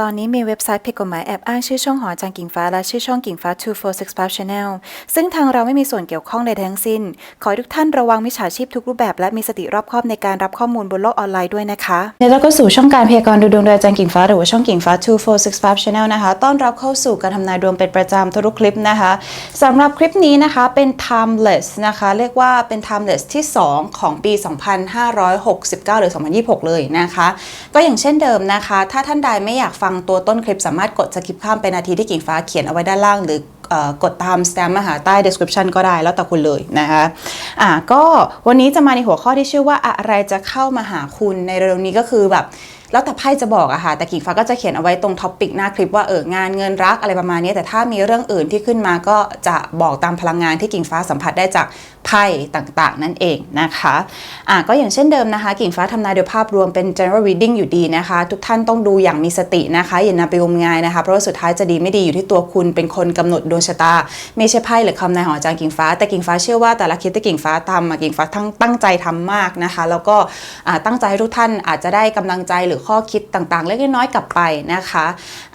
ตอนนี้มีเว็บไซต์ผิดกฎหมายแอบอ้างชื่อช่องหอจารย์กิ่งฟ้าและชื่อช่องกิ่งฟ้า 2465 Channel ซึ่งทางเราไม่มีส่วนเกี่ยวข้องใดทั้งสิ้น ขอให้ทุกท่านระวังมิจฉาชีพทุกรูปแบบและมีสติรอบคอบในการรับข้อมูลบนโลกออนไลน์ด้วยนะคะในแล้วก็สู่ช่องการพยากรณ์ดูดวงโดยอาจารย์กิ่งฟ้าหรือว่าช่องกิ่งฟ้า 2465 Channel นะคะ ต้อนรับเข้าสู่การทำนายดวงเป็นประจำทุกคลิปนะคะสำหรับคลิปนี้นะคะเป็น timeless นะคะเรียกว่าเป็น timeless ที่ 2 ของปี 2569 หรือ 2026 เลยนะคะ ก็อย่างเช่นเดิมนะคะ ถ้าท่านใดไม่อยากฟังตัวต้นคลิปสามารถกดสกิปข้ามไปนาทีที่กิ่งฟ้าเขียนเอาไว้ด้านล่าง หรือกดตามสแตมมาหาใต้ description ก็ได้แล้วแต่คุณเลยนะคะอะก็วันนี้จะมาในหัวข้อที่ชื่อว่าอะไรจะเข้ามาหาคุณในเร็วๆนี้ก็คือแบบ แล้วแต่ไพ่จะบอกอะค่ะ แต่กิ่งฟ้าก็จะเขียนเอาไว้ตรงท็อปปิกหน้าคลิปว่าเอองานเงินรักอะไรประมาณนี้ แต่ถ้ามีเรื่องอื่นที่ขึ้นมาก็จะบอกตามพลังงานที่กิ่งฟ้าสัมผัสได้จากไพ่ต่างๆ นั่นเองนะคะอะก็อย่างเช่นเดิมนะคะ กิ่งฟ้าทำนายโดยภาพรวมเป็น general reading อยู่ดีนะคะ ทุกท่านต้องดูอย่างมีสตินะคะอย่านำไปงมงายนะคะ เพราะว่าสุดท้ายจะดีไม่ดีอยู่ที่ตัวคุณเป็นคนกำหนดดวงชะตา ไม่ใช่ไพ่หรือคำนายของอาจารย์กิ่งฟ้า แต่กิ่งฟ้าเชื่อว่าแต่ละคลิปที่กิ่งฟ้าทำกิ่งฟ้าทั้งตั้งใจทำมากนะคะ แล้วก็ตั้งใจให้ทุกท่านอาจจะได้กำลังใจหรือข้อคิดต่างๆ เล็กน้อยๆกลับไปนะคะ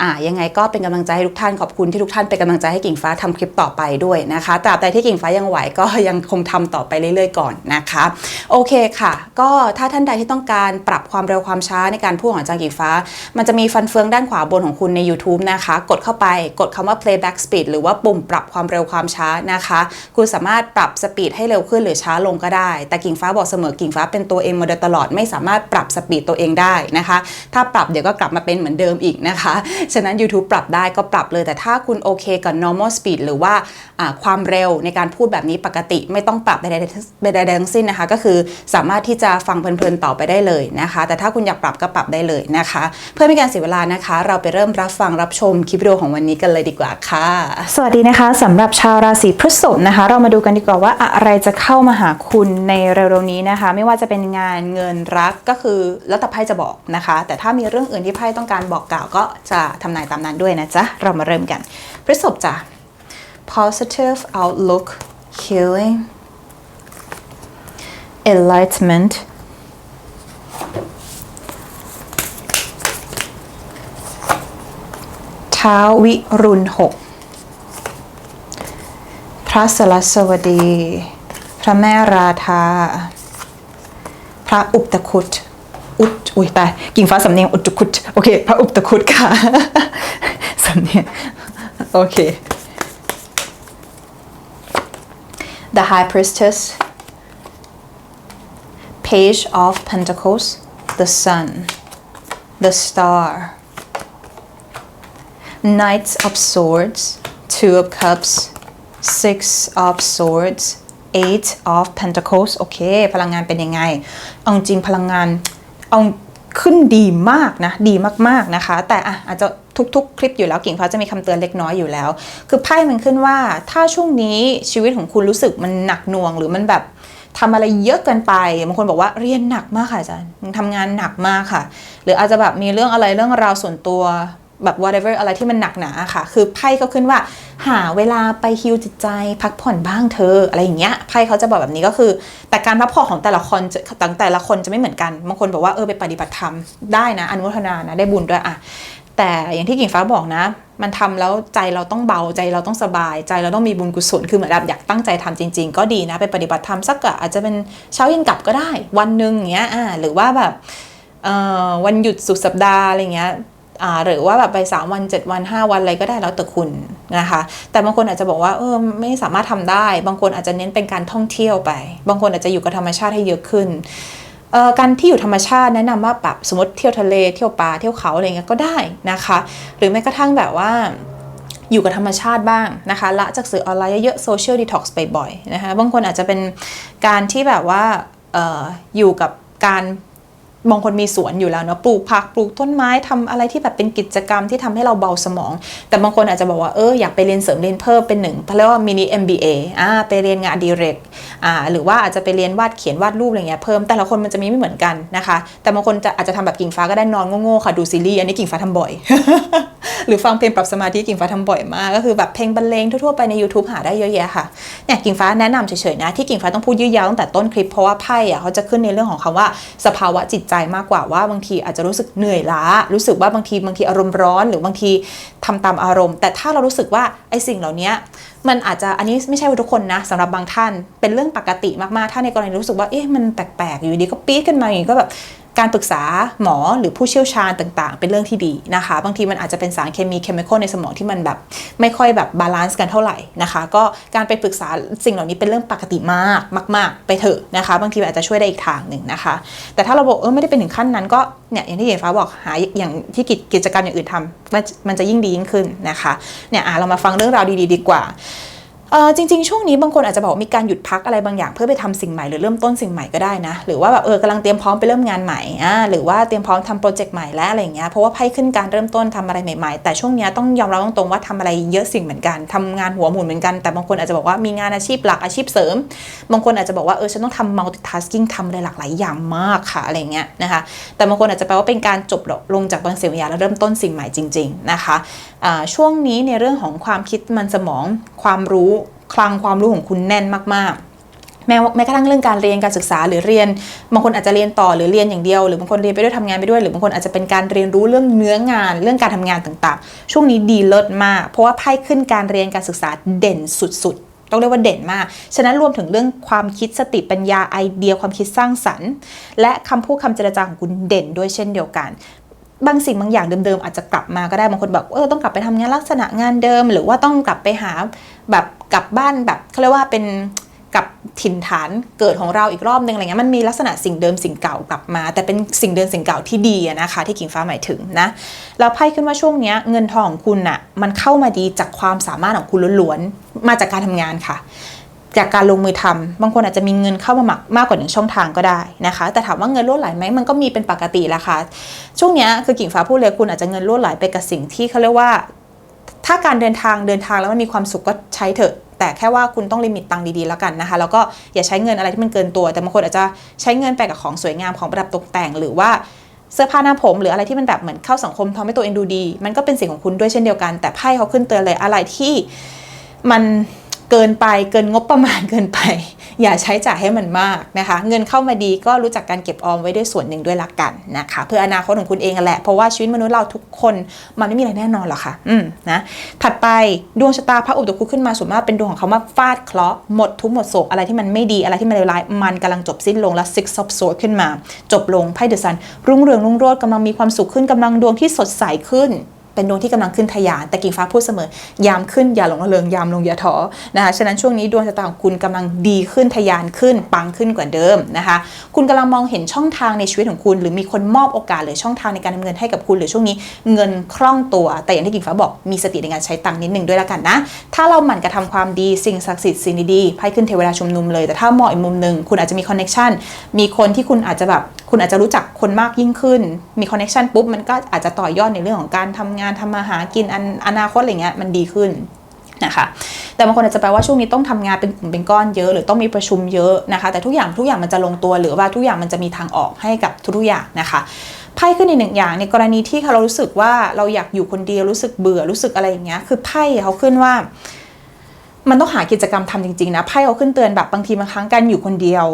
อ่ายังไงก็เป็นกำลังใจให้ทุกท่านขอบคุณที่ทุกท่านเป็นกำลังใจให้กิ่งฟ้าทำคลิปต่อไปด้วยนะคะตราบใดที่กิ่งฟ้ายังไหวก็ยังคงทำต่อไปเรื่อยๆก่อนนะคะโอเคค่ะ ก็ถ้าท่านใดที่ต้องการปรับความเร็วความช้าในการพูดของจารย์กิ่งฟ้า มันจะมีฟันเฟืองด้านขวาบนของคุณใน YouTube นะคะ กดเข้าไปกดคำว่า playback speed หรือว่าปุ่มปรับความเร็วความช้านะคะ คุณสามารถปรับสปีดให้เร็วขึ้นหรือช้าลงก็ได้ แต่กิ่งฟ้าบอกเสมอกิ่งฟ้าเป็นตัวเองมาโดยตลอดไม่สามารถปรับสปีดตัวเองได้นะคะถ้าปรับเดี๋ยวก็กลับมาเป็นเหมือนเดิมอีกนะคะ ฉะนั้น YouTube ปรับได้ก็ปรับเลย แต่ถ้าคุณโอเคกับ normal speed หรือว่าความเร็วในการพูดแบบนี้ปกติไม่ต้องปรับใดๆใดทั้งสิ้นนะคะ ก็คือสามารถที่จะฟังเพลินๆต่อไปได้เลยนะคะ แต่ถ้าคุณอยากปรับก็ปรับได้เลยนะคะ เพื่อไม่การเสียเวลานะคะ เราไปเริ่มรับฟังรับชมคลิปวิดีโอของวันนี้กันเลยดีกว่าค่ะ สวัสดีนะคะสำหรับชาวราศีพฤษภนะคะ เรามาดูกันดีกว่าว่าอะไรจะเข้ามาหาคุณในเร็วๆนี้นะคะ ไม่ว่าจะเป็นงานเงินรักก็คือแล้วแต่ไพ่จะบอกนะคะ แต่ถ้ามีเรื่องอื่นที่ไพ่ต้องการบอกกล่าวก็จะทำนายตามนั้นด้วยนะจ๊ะ เรามาเริ่มกันพฤษภจ้ะ positive outlook healing enlightenment ท้าววิรุณหกพระสลัสวดี พระแม่ราธา พระอุปตคุต อุดอุ้ยตายกิ่งฟ้าสำเนียงอุตคุตโอเค พระอุปตคุตค่ะสำเนียงโอเค The High Priestess Page of Pentacles the Sun the Star Knights of Swords Two of Cups Six of Swords Eight of Pentacles โอเค พลังงานเป็นยังไง เอาจริงพลังงาน เอาขึ้นดีมากนะดีมากๆนะคะ แต่อะอาจจะทุกๆ คลิปอยู่แล้วกิ่งฟ้าจะมีคำเตือนเล็กน้อยอยู่แล้ว คือไพ่มันขึ้นว่าถ้าช่วงนี้ชีวิตของคุณรู้สึกมันหนักหน่วงหรือมันแบบทำอะไรเยอะเกินไปบางคนบอกว่าเรียนหนักมากค่ะอาจารย์ทำงานหนักมากค่ะ หรืออาจจะแบบมีเรื่องอะไรเรื่องราวส่วนตัว แบบ whatever อะไรที่มันหนักหนาค่ะ คือไพ่ก็ขึ้นว่า หาเวลาไปฮิวจิตใจ พักผ่อนบ้างเธอ อะไรอย่างเงี้ยไพ่เขาจะบอกแบบนี้ก็คือ แต่การพักผ่อนของแต่ละคนจะแต่แต่ละคนจะไม่เหมือนกันบางคนบอกว่าเออไปปฏิบัติธรรมได้นะอนุโมทนานะได้บุญด้วยอะแต่อย่างที่กิ่งฟ้าบอกนะ มันทำแล้วใจเราต้องเบาใจเราต้องสบาย ใจเราต้องมีบุญกุศลคือเหมือนแบบอยากตั้งใจทำจริง ๆ ก็ดีนะไปปฏิบัติธรรมสักอาจจะเป็นเช้าเย็นกลับก็ได้ วันหนึ่งอย่างเงี้ยอ่าหรือว่าแบบวันหยุดสุดสัปดาห์อะไรเงี้ย หรือว่าแบบไป 3 วัน 7 วัน 5 วันอะไรก็ได้แล้วแต่คุณนะคะ แต่บางคนอาจจะบอกว่าเออไม่สามารถทำได้ บางคนอาจจะเน้นเป็นการท่องเที่ยวไป บางคนอาจจะอยู่กับธรรมชาติให้เยอะขึ้นการที่อยู่ธรรมชาติแนะนำว่าแบบสมมติเที่ยวทะเลเที่ยวป่าเที่ยวเขาอะไรเงี้ยก็ได้นะคะ หรือแม้กระทั่งแบบว่าอยู่กับธรรมชาติบ้างนะคะ ละจากสื่อออนไลน์เยอะๆโซเชียลดีท็อกซ์บ่อยๆนะคะบางคนอาจจะเป็นการที่แบบว่าอออยู่กับการ บางคนมีสวนอยู่แล้วเนาะปลูกผักปลูกต้นไม้ทำอะไรที่แบบเป็นกิจกรรมที่ทำให้เราเบาสมอง แต่บางคนอาจจะบอกว่าเอออยากไปเรียนเสริมเรียนเพิ่มเป็นหนึ่งเขาเรียกว่ามินิ MBA อ่าไปเรียนงานอดีเรกอ่าหรือว่าอาจจะไปเรียนวาดเขียนวาดรูปอะไรเงี้ยเพิ่มแต่ละคนมันจะมีไม่เหมือนกันนะคะ แต่บางคนจะอาจจะทำแบบกิ่งฟ้าก็ได้นอนโง่ๆค่ะดูซีรีส์อันนี้กิ่งฟ้าทำบ่อย หรือฟังเพลงปรับสมาธิกิ่งฟ้าทำบ่อยมาก ก็คือแบบเพลงบรรเลงทั่วๆไปใน YouTube หาได้เยอะแยะค่ะเนี่ยกิ่งฟ้าแนะนำเฉยๆนะที่กิ่งฟ้าต้องพูดยืดยาวตั้งแต่ต้นคลิปเพราะว่าไพ่อะเขาจะขึ้นในเรื่องของคำว่าสภาวะจิตใจมากกว่าว่าบางทีอาจจะรู้สึกเหนื่อยล้า รู้สึกว่าบางทีบางทีอารมณ์ร้อน หรือบางทีทำตามอารมณ์ แต่ถ้าเรารู้สึกว่าไอ้สิ่งเหล่านี้มันอาจจะอันนี้ไม่ใช่ว่าทุกคนนะสำหรับบางท่านเป็นเรื่องปกติมากๆ ถ้าในกรณีรู้สึกว่าเอ๊ะมันแปลกๆอยู่ดีก็ปี๊ดขึ้นมาอย่างนี้ก็แบบ การปรึกษาหมอหรือผู้เชี่ยวชาญต่างๆ เป็นเรื่องที่ดีนะคะ บางทีมันอาจจะเป็นสารเคมีเคมีคอลในสมองที่มันแบบไม่ค่อยแบบบาลานซ์กันเท่าไหร่นะคะ ก็การไปปรึกษาสิ่งเหล่านี้เป็นเรื่องปกติมากมาก ๆ ไปเถอะนะคะ บางทีอาจจะช่วยได้อีกทางหนึ่งนะคะ แต่ถ้าเราบอกเออไม่ได้เป็นถึงขั้นนั้นก็เนี่ยอย่างที่เห็นฟ้าบอกหาอย่างที่กิจกิจกรรมอย่างอื่นทำมันจะยิ่งดียิ่งขึ้นนะคะเนี่ยเรามาฟังเรื่องราวดีๆดีกว่า เออจริง ๆ ช่วงนี้บางคนอาจจะบอกมีการหยุดพักอะไรบางอย่างเพื่อไปทำสิ่งใหม่หรือเริ่มต้นสิ่งใหม่ก็ได้นะ หรือว่าแบบเออกำลังเตรียมพร้อมไปเริ่มงานใหม่อ่าหรือว่าเตรียมพร้อมทำโปรเจกต์ใหม่และอะไรอย่างเงี้ยเพราะว่าไพ่ขึ้นการเริ่มต้นทำอะไรใหม่ๆ แต่ช่วงนี้ต้องยอมรับตรงๆว่าทำอะไรเยอะสิ่งเหมือนกันทำงานหัวหมุนเหมือนกันแต่บางคนอาจจะบอกว่ามีงานอาชีพหลักอาชีพเสริม บางคนอาจจะบอกว่าเออฉันต้องทำ multitasking ทำอะไรหลากหลายอย่างมากค่ะอะไรเงี้ยนะคะแต่บางคนอาจจะแปลว่าเป็นการจบลงจากบางสิ่งบางอย่างแล้วเริ่มต้นสิ่งใหม่จริง ๆนะคะช่วงนี้ในเรื่องของความคิดมันสมองความรู้ คลังความรู้ของคุณแน่นมากๆแม้แม้กระทั่งเรื่องการเรียนการศึกษาหรือเรียนบางคนอาจจะเรียนต่อหรือเรียนอย่างเดียว หรือบางคนเรียนไปด้วยทำงานไปด้วยหรือบางคนอาจจะเป็นการเรียนรู้เรื่องเนื้องาน เรื่องการทำงานต่างๆ ช่วงนี้ดีเลิศมาก เพราะว่าไพ่ขึ้นการเรียนการศึกษาเด่นสุดๆ ต้องเรียกว่าเด่นมาก ฉะนั้นรวมถึงเรื่องความคิดสติปัญญาไอเดียความคิดสร้างสรรค์ และคำพูดคำเจรจาของคุณเด่นด้วยเช่นเดียวกัน บางสิ่งบางอย่างเดิมๆอาจจะกลับมาก็ได้บางคนแบบเออต้องกลับไปทำงานลักษณะงานเดิม หรือว่าต้องกลับไปหาแบบกลับบ้านแบบเขาเรียกว่าเป็นกับถิ่นฐานเกิดของเราอีกรอบนึงอะไรเงี้ยมันมีลักษณะสิ่งเดิมสิ่งเก่ากลับมา แต่เป็นสิ่งเดิมสิ่งเก่าที่ดีนะคะที่กิ่งฟ้าหมายถึงนะแล้วไพ่ขึ้นว่าช่วงเนี้ยเงินทองของคุณอะมันเข้ามาดีจากความสามารถของคุณล้วนๆมาจากการทำงานค่ะ จากการลงมือทำบางคนอาจจะมีเงินเข้ามาหมักมากกว่าหนึ่งช่องทางก็ได้นะคะ แต่ถามว่าเงินรั่วไหลไหมมันก็มีเป็นปกติแหละค่ะ ช่วงนี้คือกิ่งฟ้าพูดเลยคุณอาจจะเงินรั่วไหลไปกับสิ่งที่เขาเรียกว่า ถ้าการเดินทางเดินทางแล้วมันมีความสุขก็ใช้เถอะ แต่แค่ว่าคุณต้องลิมิตตังค์ดีๆแล้วกันนะคะ แล้วก็อย่าใช้เงินอะไรที่มันเกินตัว แต่บางคนอาจจะใช้เงินไปกับของสวยงามของประดับตกแต่งหรือว่าเสื้อผ้าหน้าผมหรืออะไรที่มันแบบเหมือนเข้าสังคมทำให้ตัวเองดูดี มันก็เป็นสิ่งของคุณด้วยเช่นเดียวกัน แต่ไพ่เขาขึ้นเตือนเลยอะไรที่มัน เกินไปเกินงบประมาณเกินไป อย่าใช้จ่ายให้มันมากนะคะ เงินเข้ามาดีก็รู้จักการเก็บออมไว้ด้วยส่วนหนึ่งด้วยละกันนะคะ เพื่ออนาคตของคุณเองกันแหละเพราะว่าชีวิตมนุษย์เราทุกคนมันไม่มีอะไรแน่นอนหรอกค่ะอืมนะถัดไปดวงชะตาพระอุตคุขึ้นมาส่วนมากเป็นดวงของเขามาฟาดเคราะห์หมดทุกหมดโศกอะไรที่มันไม่ดีอะไรที่มันเลวร้ายมันกำลังจบสิ้นลงแล้ว six of swords ขึ้นมา จบลงไพ่เดอะซันรุ่งเรืองรุ่งโรจน์กำลังมีความสุขขึ้นกำลังดวงที่สดใสขึ้น เป็นดวงที่กำลังขึ้นทะยาน แต่กิ่งฟ้าพูดเสมอยามขึ้นอย่าหลงระเริงยามลงอย่าท้อนะคะฉะนั้นช่วงนี้ดวงชะตาของคุณกำลังดีขึ้นทะยานขึ้นปังขึ้นกว่าเดิมนะคะ คุณกำลังมองเห็นช่องทางในชีวิตของคุณ หรือมีคนมอบโอกาสหรือช่องทางในการทำเงินให้กับคุณ หรือช่วงนี้เงินคล่องตัว แต่อย่างที่กิ่งฟ้าบอกมีสติในการใช้ตังค์นิดหนึ่งด้วยละกันนะ ถ้าเราหมั่นกระทำความดีสิ่งศักดิ์สิทธิ์สิ่งดีๆไพ่ขึ้นเทวดาชุมนุมเลยแต่ถ้ามองอีกมุมหนึ่งคุณอาจจะมีคอนเน็ชันมีคนที่คุณอาจจะแบบ คุณอาจจะรู้จักคนมากยิ่งขึ้น มีคอนเน็ชันปุ๊บมันก็อาจจะต่อยอดในเรื่องของการทำงานทำมาหากินอนอนาคตอะไรเงี้ยมันดีขึ้นนะคะแต่บางคนอาจจะแปลว่าช่วงนี้ต้องทำงานเป็นกลุ่มเป็นก้อนเยอะหรือต้องมีประชุมเยอะนะคะ แต่ทุกอย่างทุกอย่างมันจะลงตัวหรือว่าทุกอย่างมันจะมีทางออกให้กับทุกๆอย่างนะคะไพ่ขึ้นในหนึ่งอย่างในกรณีที่เรารู้สึกว่าเราอยากอยู่คนเดียวรู้สึกเบื่อรู้สึกอะไรอย่างเงี้ยคือไพ่เขาขึ้นว่า มันต้องหากิจกรรมทำจริงๆนะไพ่เขาขึ้นเตือนแบบบางทีบางครั้งการอยู่คนเดียว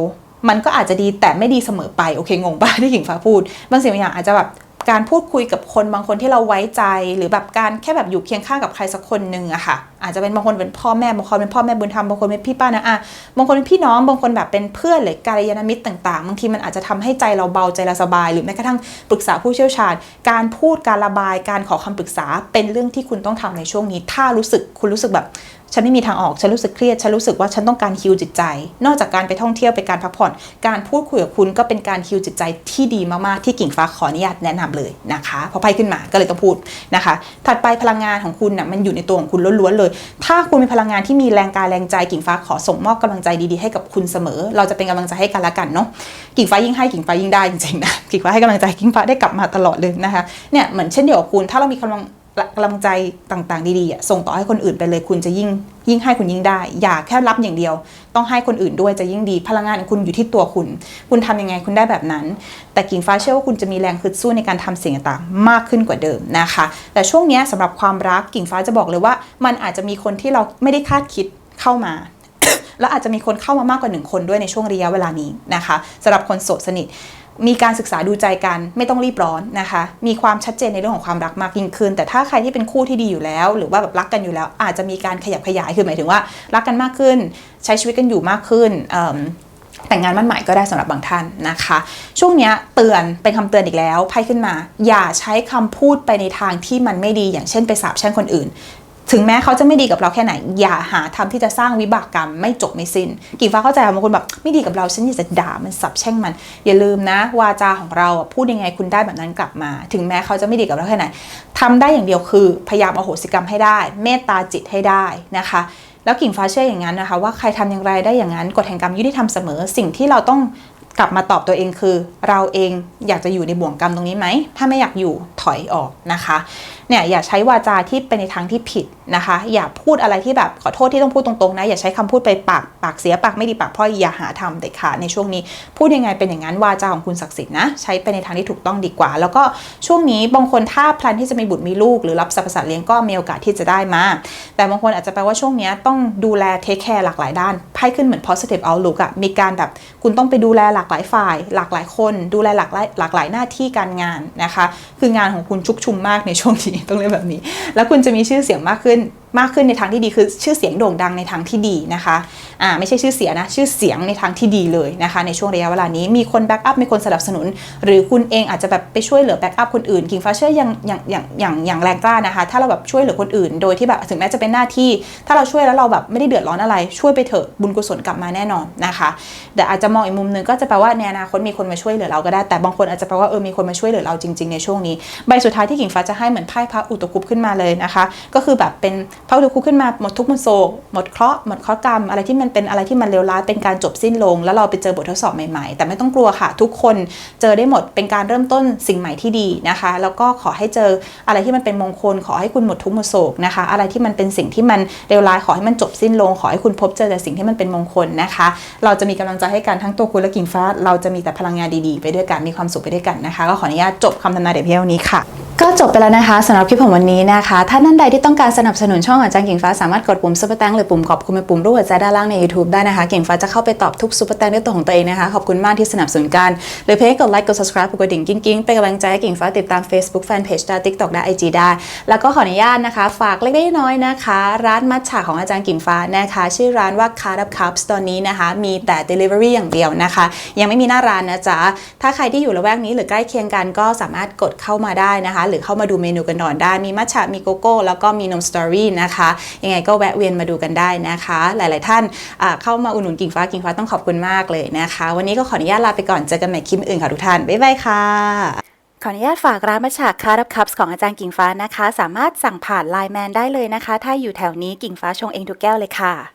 มันก็อาจจะดีแต่ไม่ดีเสมอไปโอเคงงปะที่หญิงฟ้าพูดบางสิ่งบางอย่างอาจจะแบบการพูดคุยกับคนบางคนที่เราไว้ใจ หรือแบบการแค่แบบอยู่เคียงข้างกับใครสักคนหนึ่งอะค่ะ อาจจะเป็นบางคนเป็นพ่อแม่บางคนเป็นพ่อแม่บุญธรรมบางคนเป็นพี่ป้านะอะบางคนเป็นพี่น้องบางคนแบบเป็นเพื่อนหรือกัลยาณมิตรต่างๆบางทีมันอาจจะทำให้ใจเราเบาใจเราสบาย หรือแม้กระทั่งปรึกษาผู้เชี่ยวชาญ การพูดการระบายการขอคำปรึกษาเป็นเรื่องที่คุณต้องทำในช่วงนี้ ถ้ารู้สึกคุณรู้สึกแบบ ฉันไม่มีทางออก ฉันรู้สึกเครียด ฉันรู้สึกว่าฉันต้องการฮิวจิตใจ นอกจากการไปท่องเที่ยวไปการพักผ่อน การพูดคุยกับคุณก็เป็นการฮิวจิตใจที่ดีมากๆ ที่กิ่งฟ้าขออนุญาตแนะนำเลยนะคะพอไพ่ขึ้นมาก็เลยต้องพูดนะคะ ถัดไปพลังงานของคุณน่ะมันอยู่ในตัวของคุณล้วนๆเลย ถ้าคุณมีพลังงานที่มีแรงกายแรงใจกิ่งฟ้าขอส่งมอบกำลังใจดีๆให้กับคุณเสมอ เราจะเป็นกำลังใจให้กันละกันเนาะ กิ่งฟ้ายิ่งให้กิ่งฟ้ายิ่งได้จริงๆนะ กิ่งฟ้าให้กำลังใจกิ่งฟ้าได้กลับมาตลอดเลยนะคะ เนี่ยเหมือนเช่นเดียวกับคุณ ถ้าเรามีกำลัง กำลังใจต่างๆ ดีๆอะส่งต่อให้คนอื่นไปเลยคุณจะยิ่งยิ่งให้คุณยิ่งได้ อย่าแค่รับอย่างเดียว ต้องให้คนอื่นด้วยจะยิ่งดีพลังงานของคุณอยู่ที่ตัวคุณ คุณทำยังไงคุณได้แบบนั้น แต่กิ่งฟ้าเชื่อว่าคุณจะมีแรงฮึดสู้ในการทำสิ่งต่างๆมากขึ้นกว่าเดิมนะคะ แต่ช่วงนี้ยสำหรับความรักกิ่งฟ้าจะบอกเลยว่า มันอาจจะมีคนที่เราไม่ได้คาดคิดเข้ามาแล้วอาจจะมีคนเข้ามามากกว่าหนึ่งคนด้วยในช่วงระยะเวลานี้นะคะสำหรับคนโสดสนิท มีการศึกษาดูใจกันไม่ต้องรีบร้อนนะคะ มีความชัดเจนในเรื่องของความรักมากยิ่งขึ้น แต่ถ้าใครที่เป็นคู่ที่ดีอยู่แล้ว หรือว่าแบบรักกันอยู่แล้ว อาจจะมีการขยับขยายคือหมายถึงว่า รักกันมากขึ้น ใช้ชีวิตกันอยู่มากขึ้นแต่งงานมั่นหมายก็ได้สำหรับบางท่านนะคะ ช่วงนี้เตือนเป็นคำเตือนอีกแล้วไพ่ขึ้นมา อย่าใช้คำพูดไปในทางที่มันไม่ดีอย่างเช่นไปสาปแช่งคนอื่น ถึงแม้เขาจะไม่ดีกับเราแค่ไหน อย่าหาทำที่จะสร้างวิบากกรรมไม่จบไม่สิ้นกิ่งฟ้าเข้าใจบางคนแบบไม่ดีกับเราฉันอยากจะด่ามันสับแช่งมัน อย่าลืมนะ วาจาของเราพูดยังไงคุณได้แบบนั้นกลับมา ถึงแม้เขาจะไม่ดีกับเราแค่ไหนทำได้อย่างเดียวคือ พยายามอโหสิกรรมให้ได้ เมตตาจิตให้ได้นะคะแล้วกิ่งฟ้าเชื่ออย่างนั้นนะคะ ว่าใครทำอย่างไรได้อย่างนั้นกฎแห่งกรรมยุติธรรมเสมอ สิ่งที่เราต้องกลับมาตอบตัวเองคือ เราเองอยากจะอยู่ในบ่วงกรรมตรงนี้ไหม ถ้าไม่อยากอยู่ถอยออกนะคะเนี่ยอย่าใช้วาจาที่เป็นในทางที่ผิดนะคะ อย่าพูดอะไรที่แบบขอโทษที่ต้องพูดตรงๆนะ อย่าใช้คำพูดไปปากปากเสียปากไม่ดีปากพราะอย่าหาทำเด็ดขาดในช่วงนี้ พูดยังไงเป็นอย่างนั้นวาจาของคุณศักดิ์สิทธิ์นะใช้ไปในทางที่ถูกต้องดีกว่า แล้วก็ช่วงนี้บางคนถ้าพลันที่จะมีบุตรมีลูก หรือรับสรรพสัตว์เลี้ยงก็มีโอกาสที่จะได้มา แต่บางคนอาจจะแปลว่าช่วงนี้ต้องดูแลเทคแคร์หลากหลายด้านไพ่ขึ้นเหมือน positive outlook อะมีการแบบคุณต้องไปดูแลหลากหลายฝ่าย หลากหลายคน ดูแลหลากหลายหลากหลายหน้าที่การงานนะคะ คืองานของคุณชุกชุมมากในช่วงนี้ต้องเรียกแบบนี้ แล้วคุณจะมีชื่อเสียงมากขึ้น มากขึ้นในทางที่ดีคือชื่อเสียงโด่งดังในทางที่ดีนะคะอ่าไม่ใช่ชื่อเสียงนะชื่อเสียงในทางที่ดีเลยนะคะ ในช่วงระยะเวลานี้มีคนแบ็กอัพมีคนสนับสนุน หรือคุณเองอาจจะแบบไปช่วยเหลือแบ็กอัพคนอื่นคิงฟ้าเชื่ออย่างอย่างอย่างอย่างอย่างแรงกล้านะคะ ถ้าเราแบบช่วยเหลือคนอื่น โดยที่แบบถึงแม้จะเป็นหน้าที่ ถ้าเราช่วยแล้วเราแบบไม่ได้เดือดร้อนอะไรช่วยไปเถอะบุญกุศลกลับมาแน่นอนนะคะแต่อาจจะมองอีกมุมหนึ่งก็จะแปลว่าในอนาคตมีคนมาช่วยเหลือเราก็ได้แต่บางคนอาจจะแปลว่าเออมีคนมาช่วยเหลือเราจริง ๆในช่วงนี้ใบสุดท้ายที่กิ่งฟ้าจะให้เหมือนไพ่พระอุตคุปขึ้นมาเลยนะคะ ก็คือแบบเป็นพระอุตคุปขึ้นมาหมดทุกข์หมดโศกหมดเคราะห์หมดเคราะห์กรรม อะไรที่มันเป็นอะไรที่มันเลวร้ายเป็นการจบสิ้นลง แล้วเราไปเจอบททดสอบใหม่ๆ แต่ไม่ต้องกลัวค่ะ ทุกคนเจอได้หมดเป็นการเริ่มต้นสิ่งใหม่ที่ดีนะคะ แล้วก็ขอให้เจออะไรที่มันเป็นมงคล ขอให้คุณหมดทุกข์หมดโศกนะคะ อะไรที่มันเป็นสิ่งที่มันเลวร้ายขอให้มันจบสิ้นลง ขอให้คุณพบเจอแต่สิ่งที่มันเป็นมงคลนะคะ เราจะมีกำลังใจให้กันทั้งตัวคุณและกิ่งฟ้า เราจะมีแต่พลังงานดีๆ ไปด้วยกันมีความสุขไปด้วยกันนะคะ ก็ขออนุญาตจบคำทำนายเดี๋ยวเพียงนี้ค่ะ ก็จบไปแล้วนะคะสำหรับคลิปของวันนี้นะคะ ถ้าท่านใดที่ต้องการสนับสนุนช่ององอาจารย์กิ่งฟ้าสามารถกดปุ่มซุปเปอร์แตงหรือปุ่มขอบคุณเป็นปุ่มรูปหัวใจด้านล่างใน YouTube ได้นะคะกิ่งฟ้าจะเข้าไปตอบทุกซุปเปอร์แตงด้วยตัวของตัวเองนะคะ ขอบคุณมากที่สนับสนุนกันหรือเพื่อกดไลค์กด subscribe กดกระดิ่งกิ้งๆเป็นกำลังใจให้กิ่งฟ้าติดตาม Facebook Fanpage ได้ TikTok ได้ IG ได้ แล้วก็ขออนุญาตนะคะ ฝากเล็กๆน้อยๆนะคะ ร้านมัทฉะของอาจารย์กิ่งฟ้านะคะ ชื่อร้านว่า Card Up Cups ตอนนี้นะคะ มีแต่ delivery อย่างเดียวนะคะ ยังไม่มีหน้าร้านนะจ๊ะถ้าใครที่อยู่ละแวกนี้หรือใกล้เคียงกันก็สามารถกดเข้ามาได้นะคะ หรือเข้ามาดูเมนูกันก่อนได้มีมัทฉะมีโกโก้แล้วก็มีนมสตอรี่นะคะ ยังไงก็แวะเวียนมาดูกันได้นะคะ หลาย ๆ ท่านอ่าเข้ามาอุดหนุนกิ่งฟ้ากิ่งฟ้าต้องขอบคุณมากเลยนะคะ วันนี้ก็ขออนุญาตลาไปก่อนเจอกันใหม่คลิปอื่นค่ะทุกท่านบ๊ายบายค่ะขออนุญาตฝากร้านมัชฉากคารับคัพของอาจารย์กิ่งฟ้านะคะ สามารถสั่งผ่านไลน์แมนได้เลยนะคะ ถ้าอยู่แถวนี้กิ่งฟ้าชงเองทุกแก้วเลยค่ะ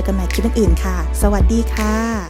จอกันใหม่คลิปอื่นๆค่ะ สวัสดีค่ะ